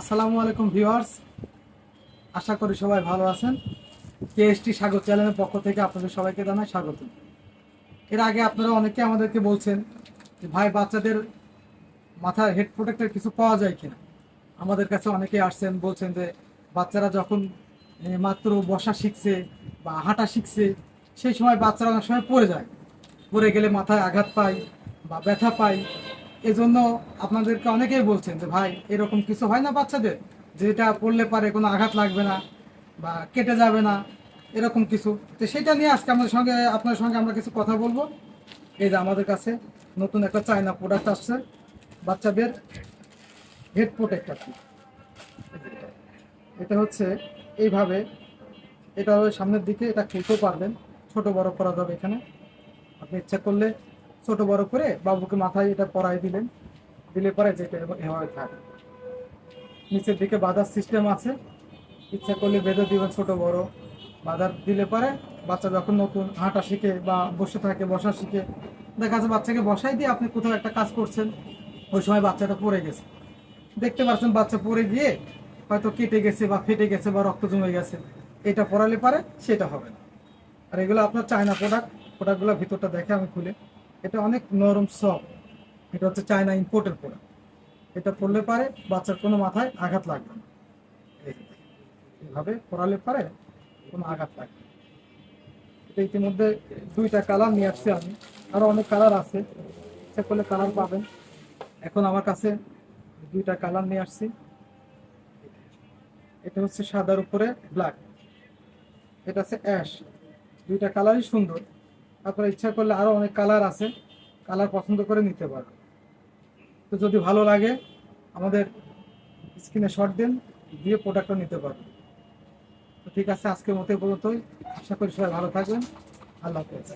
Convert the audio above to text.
আসসালামু আলাইকুম ভিউয়ার্স। আশা করি সবাই ভালো আছেন। কেএসটি স্বাগত চ্যানেলের পক্ষ থেকে আপনাদের সবাইকে জানাই স্বাগত। এর আগে আপনারা অনেকে আমাদেরকে বলছেন যে, ভাই, বাচ্চাদের মাথায় হেড প্রোটেক্টর কিছু পাওয়া যায় কিনা? আমাদের কাছে অনেকে আসছেন, বলছেন যে, বাচ্চারা যখন মাত্র বসা শিখছে বা হাঁটা শিখছে, সেই সময় বাচ্চারা অনেক সময় পড়ে যায়। পড়ে গেলে মাথায় আঘাত পায় বা ব্যথা পায়। এজন্য আপনাদেরকে অনেকেই বলছেন যে, ভাই, এরকম কিছু হয় না বাচ্চাদের? যেটা পড়লে পারে কোনো আঘাত লাগবে না বা কেটে যাবে না, এরকম কিছু। তো সেটা নিয়ে আজকে আমাদের সঙ্গে, আপনার সঙ্গে আমরা কিছু কথা বলব। এই যে আমাদের কাছে নতুন একটা চায়না প্রোডাক্ট আসছে, বাচ্চাদের হেড প্রোটেক্টর এটা হচ্ছে এইভাবে, এটা সামনের দিকে এটা খুলতেও পারবেন, ছোট বড় করা যাবে এখানে। আপনি ইচ্ছা করলে ছোট বড় করে বাবুকে মাথায় এটা পরাই দিলেন। দিলে পরে যেটা এভাবে- থাকে নিচের দিকে বাঁধার সিস্টেম আছে। ইচ্ছা করলে বেঁধে দিবেন ছোট বড়। বাঁধার দিলে পরে বাচ্চা যখন নতুন হাঁটা শিখে বা বসে থাকে, বসা শিখে, দেখা যাচ্ছে বাচ্চাকে বসাই দিয়ে আপনি কোথাও একটা কাজ করছেন, ওই সময় বাচ্চাটা পড়ে গেছে। দেখতে পাচ্ছেন বাচ্চা পড়ে গিয়ে হয়তো কেটে গেছে বা ফেটে গেছে বা রক্ত জমে গেছে। এটা পড়ালে পারে, সেটা হবে না। আর এগুলো আপনার চায়না প্রোডাক্ট প্রোডাক্টগুলো ভিতরটা দেখে আমি খুলে। এটা অনেক নরম সফট এটা হচ্ছে চায়না ইম্পোর্টের প্রোডাক্ট এটা পড়লে পারে, বাচ্চার কোনো মাথায় আঘাত লাগবে না। এইভাবে পড়ালে পারে, কোনো আঘাত লাগবে এটা ইতিমধ্যে দুইটা কালার নিয়ে আসছি আমি। আরও অনেক কালার আছে। ইচ্ছা করলে কালার পাবেন। এখন আমার কাছে দুইটা কালার নিয়ে আসছি। এটা হচ্ছে সাদার উপরে ব্ল্যাক এটা হচ্ছে অ্যাশ দুইটা কালারই সুন্দর। তারপরে ইচ্ছা করলে আরও অনেক কালার আছে। কালার পছন্দ করে নিতে পারবে তো যদি ভালো লাগে, আমাদের স্ক্রিনে শর্ট দিন, দিয়ে প্রোডাক্টটা নিতে পারবে তো ঠিক আছে, আজকের মতো পর্যন্তই। আশা করি সবাই ভালো থাকবেন। আল্লাহ হাফেজ।